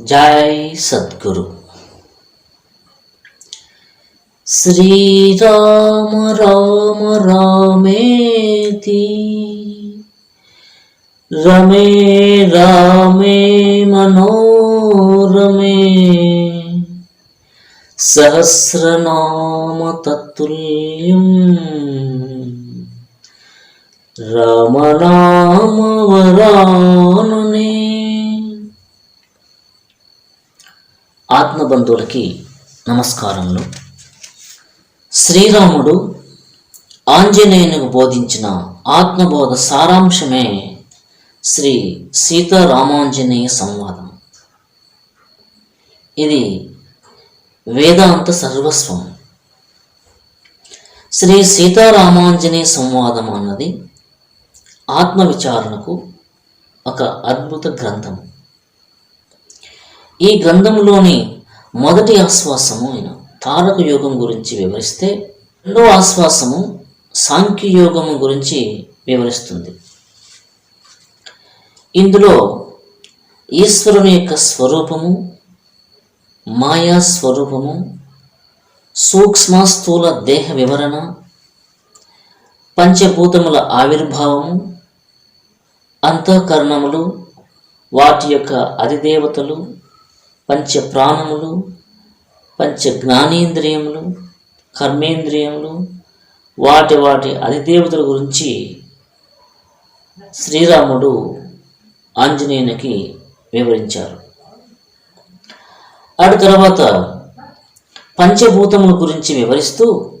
जय सद्गुरु। श्री राम राम रामेति। रमे रामे मनोरमे। सहस्रनाम तत्तुल्यं। रामनामवरानम् ఆత్మబంధువులకి నమస్కారములు. శ్రీరాముడు ఆంజనేయునికి బోధించిన ఆత్మబోధ సారాంశమే శ్రీ సీతారామాంజనేయ సంవాదం. ఇది వేదాంత సర్వస్వం. శ్రీ సీతారామాంజనేయ సంవాదం అన్నది ఆత్మ విచారణకు ఒక అద్భుత గ్రంథం ఈ గ్రంథంలోని మొదటి ఆశ్వాసము అయిన తారక యోగం గురించి వివరిస్తే రెండో ఆశ్వాసము సాంఖ్యయోగము గురించి వివరిస్తుంది. ఇందులో ఈశ్వరుని యొక్క స్వరూపము మాయా స్వరూపము సూక్ష్మ స్థూల దేహ వివరణ పంచభూతముల ఆవిర్భావము అంతఃకరణములు వాటి యొక్క అధిదేవతలు పంచ ప్రాణములు పంచ జ్ఞానేంద్రియములు కర్మేంద్రియములు వాటి వాటి అధిదేవతల గురించి శ్రీరాముడు ఆంజనేయునికి వివరించారు. అటు తర్వాత పంచభూతముల గురించి వివరిస్తూ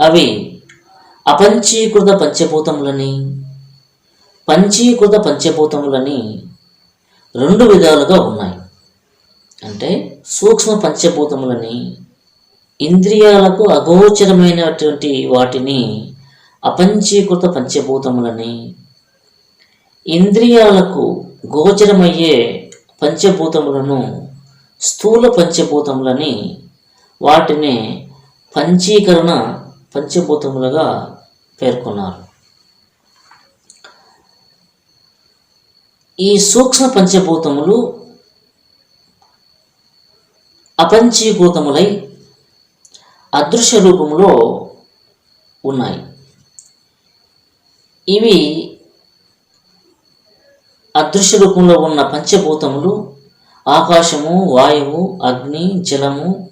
అవి అపంచీకృత పంచభూతములని పంచీకృత పంచభూతములని రెండు విధాలుగా ఉన్నాయి. అంటే సూక్ష్మ పంచభూతములని ఇంద్రియాలకు అగోచరమైనటువంటి వాటిని అపంచీకృత పంచభూతములని ఇంద్రియాలకు గోచరమయ్యే పంచభూతములను స్థూల పంచభూతములని వాటిని పంచీకరణ పంచభూతములుగా పేర్కొన్నారు. ఈ సూక్ష్మ పంచభూతములు అపంచీభూతములై అదృశ్య రూపములో ఉన్నాయి. ఇవి అదృశ్య రూపంలో ఉన్న పంచభూతములు ఆకాశము వాయువు అగ్ని జలము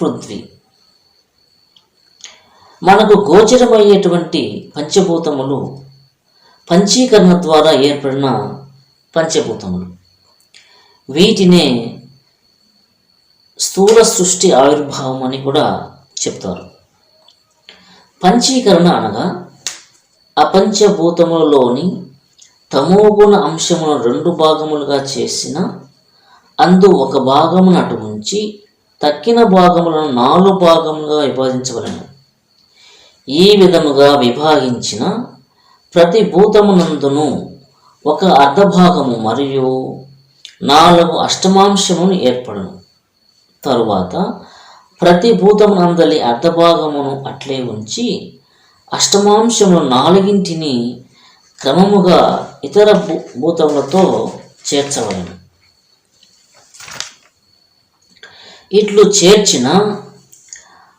పృథ్వీ. మనకు గోచరమయ్యేటువంటి పంచభూతములు పంచీకరణ ద్వారా ఏర్పడిన పంచభూతములు. వీటినే స్థూల సృష్టి ఆవిర్భావం అని కూడా చెప్తారు. పంచీకరణ అనగా అపంచభూతములలోని తమోగుణ అంశములను రెండు భాగములుగా చేసిన అందు ఒక భాగమును అటు ఉంచి తక్కిన భాగములను నాలుగు భాగములుగా విభజించవలను ఈ విధముగా విభాగించిన ప్రతి భూతమునందును ఒక అర్ధభాగము మరియు నాలుగు అష్టమాంశమును ఏర్పడను. తరువాత ప్రతి భూతమునందలి అర్ధభాగమును అట్లే ఉంచి అష్టమాంశములు నాలుగింటిని క్రమముగా ఇతర భూ భూతములతో చేర్చవలను. ఇట్లు చేర్చిన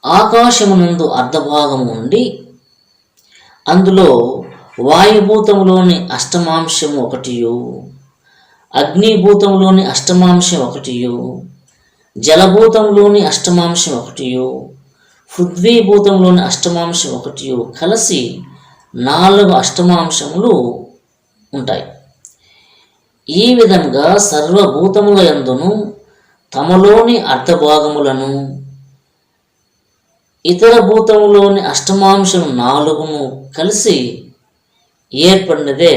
ఆకాశమునందు అర్ధభాగము ఉండి అందులో వాయుభూతంలోని అష్టమాంశము ఒకటియు అగ్నిభూతంలోని అష్టమాంశం ఒకటియు జలభూతంలోని అష్టమాంశం ఒకటియో పృథ్వీభూతంలోని అష్టమాంశం ఒకటియో కలిసి నాలుగు అష్టమాంశములు ఉంటాయి. ఈ విధంగా సర్వభూతముల ఎందును తమలోని అర్ధభాగములను ఇతర భూతములోని అష్టమాంశం నాలుగును కలిసి ఏర్పడినదే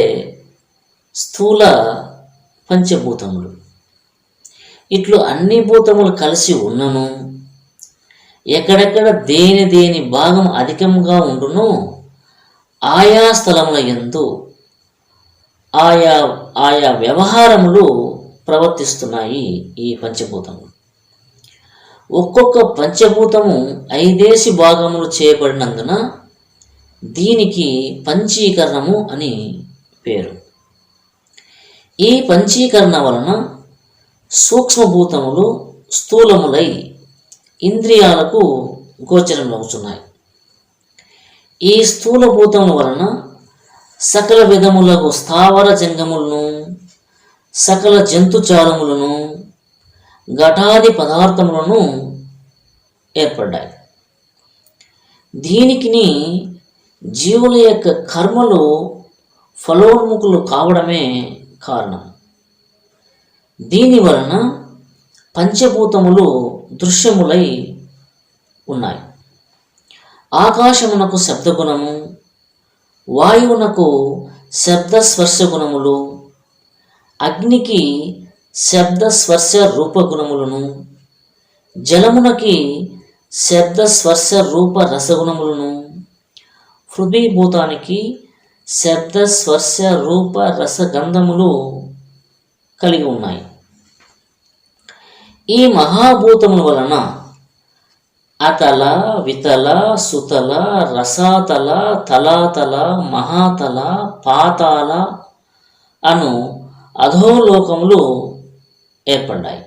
స్థూల పంచభూతములు. ఇట్లు అన్ని భూతములు కలిసి ఉన్నను. ఎక్కడెక్కడ దేని దేని భాగం అధికంగా ఉండునో ఆయా స్థలముల ఎందు ఆయా ఆయా వ్యవహారములు ప్రవర్తిస్తున్నాయి ఈ పంచభూతములు. ఒక్కొక్క పంచభూతము ఐదేసి భాగములు చేయబడినందున దీనికి పంచీకరణము అని పేరు. ఈ పంచీకరణ వలన సూక్ష్మభూతములు స్థూలములై ఇంద్రియాలకు గోచరమవుతున్నాయి ఈ స్థూలభూతముల వలన సకల విధములకు స్థావర జంగములను సకల జంతుచారములను ఘటాది పదార్థములను ఏర్పడ్డాయి. దీనికిని జీవుల యొక్క కర్మలు ఫలోన్ముఖులు కావడమే కారణం. దీని వలన పంచభూతములు దృశ్యములై ఉన్నాయి. ఆకాశమునకు శబ్దగుణము వాయువునకు శబ్ద స్పర్శ గుణములు అగ్నికి శబ్ద స్పర్శ రూపగుణములను జలమునకి శబ్ద స్పర్శ రూప రసగుణములను హృదయభూతానికి శబ్ద స్పర్శ రూప రసగంధములు కలిగి ఉన్నాయి. ఈ మహాభూతముల వలన అతల వితల సుతల రసాతల తలాతల మహాతల పాతాల అను అధోలోకములు ఏర్పడ్డాయి.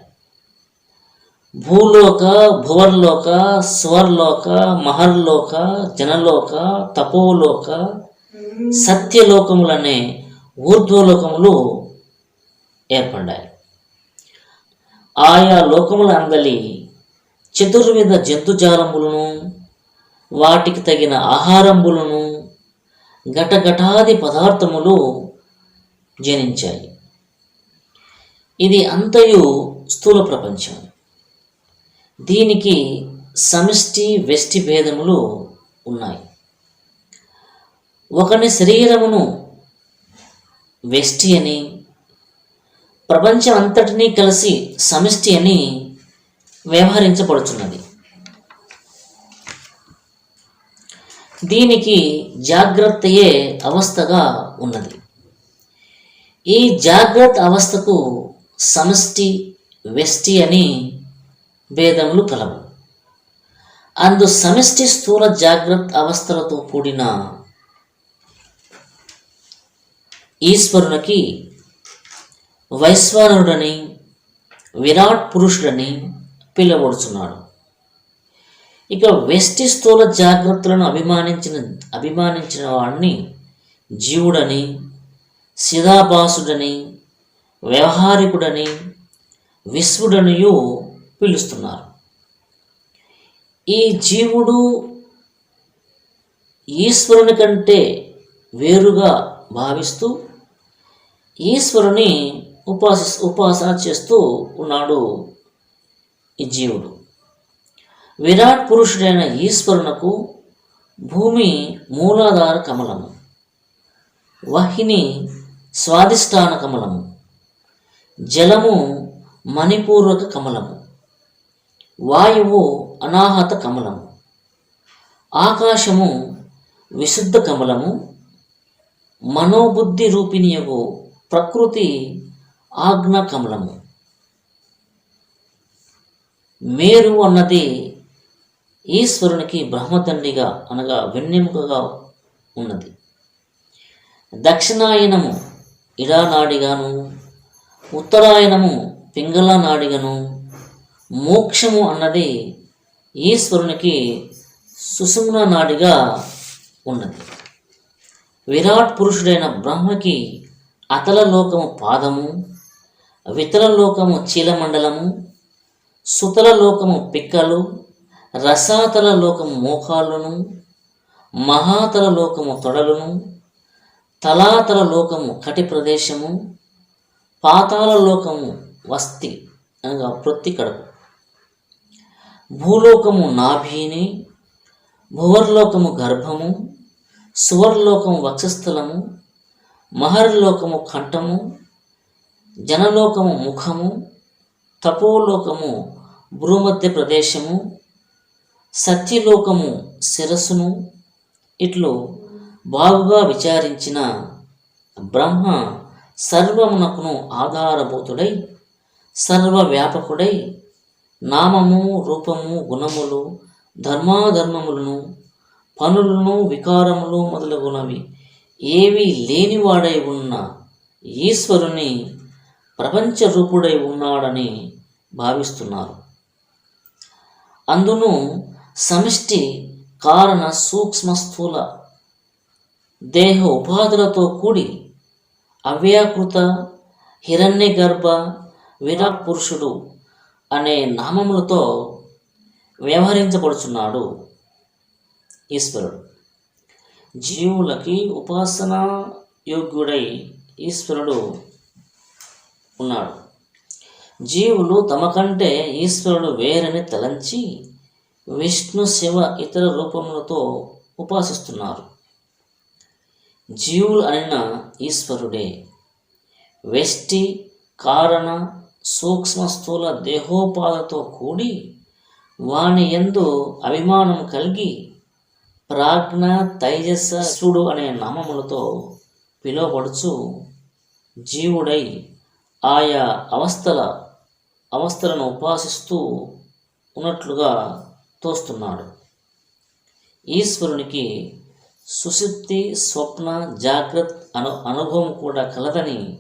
భూలోక భువర్లోక స్వర్లోక మహర్లోక జనలోక తపోలోక సత్యలోకములనే ఊర్ధ్వలోకములు ఏర్పడ్డాయి. ఆయా లోకముల అందలి చతుర్విధ జంతుజాలములను వాటికి తగిన ఆహారంబులను ఘటఘటాది పదార్థములు జనించాయి. ఇది అంతయు స్థూల ప్రపంచం. దీనికి సమిష్టి వెష్టి భేదములు ఉన్నాయి. ఒకని శరీరమును వెష్టి అని ప్రపంచం అంతటినీ కలిసి సమిష్టి అని వ్యవహరించబడుచున్నది. దీనికి జాగ్రత్తయే అవస్థగా ఉన్నది. ఈ జాగ్రత్త అవస్థకు సమష్టి వెష్టి అని భేదములు కలవు. అందు సమిష్టి స్థూల జాగ్రత్త అవస్థలతో కూడిన ఈశ్వరునికి వైశ్వానరుడని విరాట్ పురుషుడని పిలువబడుచున్నాడు. ఇక వెస్టి స్థూల జాగ్రత్తలను అభిమానించిన అభిమానించిన వాడిని జీవుడని సిదాభాసుడని వ్యవహారికుడని విశ్వడనియు పిలుస్తున్నారు. ఈ జీవుడు ఈశ్వరుని కంటే వేరుగా భావిస్తూ ఈశ్వరుని ఉపాసి ఉపాసన చేస్తూ ఉన్నాడు ఈ జీవుడు. విరాట్ పురుషుడైన ఈశ్వరునకు భూమి మూలాధార కమలము. వహిని స్వాధిష్టాన కమలము. జలము మణిపూర్వక కమలము. వాయువు అనాహత కమలము. ఆకాశము విశుద్ధ కమలము. మనోబుద్ధి రూపిణియగు ప్రకృతి ఆజ్ఞ కమలము మేరు అన్నది ఈశ్వరునికి బ్రహ్మతండ్రిగా అనగా వెన్నెముకగా ఉన్నది. దక్షిణాయనము ఇడానాడిగాను ఉత్తరాయణము పింగళ నాడిగను మోక్షము అన్నది ఈశ్వరునికి సుషుమ్న నాడిగా ఉన్నది. విరాట్ పురుషుడైన బ్రహ్మకి అతల లోకము పాదము వితల లోకము చీలమండలము సుతల లోకము పిక్కలు రసాతల లోకము మోకాళ్ళును మహాతల లోకము తొడలును తలాతల లోకము కటి ప్రదేశము పాతాల లోకము వస్తి అనగా ప్రొత్తి కడుపు. భూలోకము నాభీని భువర్లోకము గర్భము సువర్లోకము వక్షస్థలము మహర్లోకము కంఠము జనలోకము ముఖము తపోలోకము భూమధ్య ప్రదేశము సత్యలోకము శిరస్సును ఇట్లు బాగుగా విచారించిన బ్రహ్మ సర్వమునకును ఆధారభూతుడై సర్వవ్యాపకుడై నామము రూపము గుణములు ధర్మాధర్మములను పనులను వికారములు మొదలగునవి. ఏవి లేనివాడై ఉన్న ఈశ్వరుని ప్రపంచ రూపుడై ఉన్నాడని భావిస్తున్నారు. అందును సమిష్టి కారణ సూక్ష్మ స్థూల దేహ ఉపాధులతో కూడి అవ్యాకృత హిరణ్య గర్భ విరాట్ పురుషుడు అనే నామములతో వ్యవహరించబడుచున్నాడు ఈశ్వరుడు. జీవులకి ఉపాసన యోగ్యుడై ఈశ్వరుడు ఉన్నాడు. జీవులు తమ కంటే ఈశ్వరుడు వేరని తలంచి విష్ణు శివ ఇతర రూపములతో ఉపాసిస్తున్నారు. జీవులు అనిన ఈశ్వరుడే. వెష్టి కారణ సూక్ష్మ స్థూల దేహోపాధతో కూడి వాని ఎందు అభిమానం కలిగి ప్రాజ్ఞ తైజస్సుడు అనే నామములతో పిలువబడుచు జీవుడై ఆయా అవస్థల అవస్థలను ఉపాసిస్తూ ఉన్నట్లుగా తోస్తున్నాడు. ఈశ్వరునికి సుశుప్తి స్వప్న జాగ్రత్త అను అనుభవం కూడా కలదని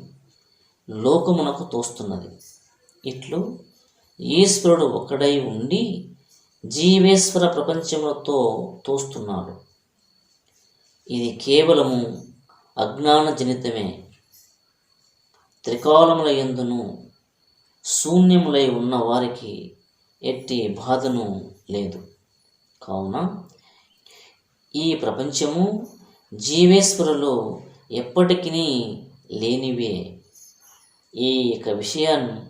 లోకమునకు తోస్తున్నది. ఇట్లు ఈశ్వరుడు ఒక్కడై ఉండి జీవేశ్వర ప్రపంచములతో తోస్తున్నాడు. ఇది కేవలము అజ్ఞాన జనితమే త్రికాలముల ఎందును శూన్యములై ఉన్న వారికి ఎట్టి బాధను లేదు. కావున ఈ ప్రపంచము జీవేశ్వరులు ఎప్పటికీ లేనివే. ఈ యొక్క విషయాన్ని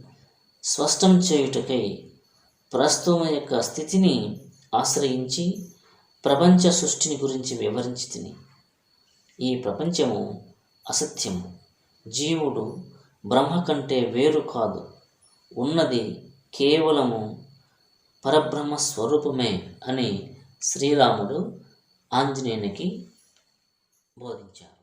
స్పష్టం చేయుటకై ప్రస్తుతం యొక్క స్థితిని ఆశ్రయించి ప్రపంచ సృష్టిని గురించి వివరించి తిని. ఈ ప్రపంచము అసత్యము. జీవుడు బ్రహ్మ కంటే వేరు కాదు. ఉన్నది కేవలము పరబ్రహ్మ స్వరూపమే అని శ్రీరాముడు ఆంజనేయునికి బోధించారు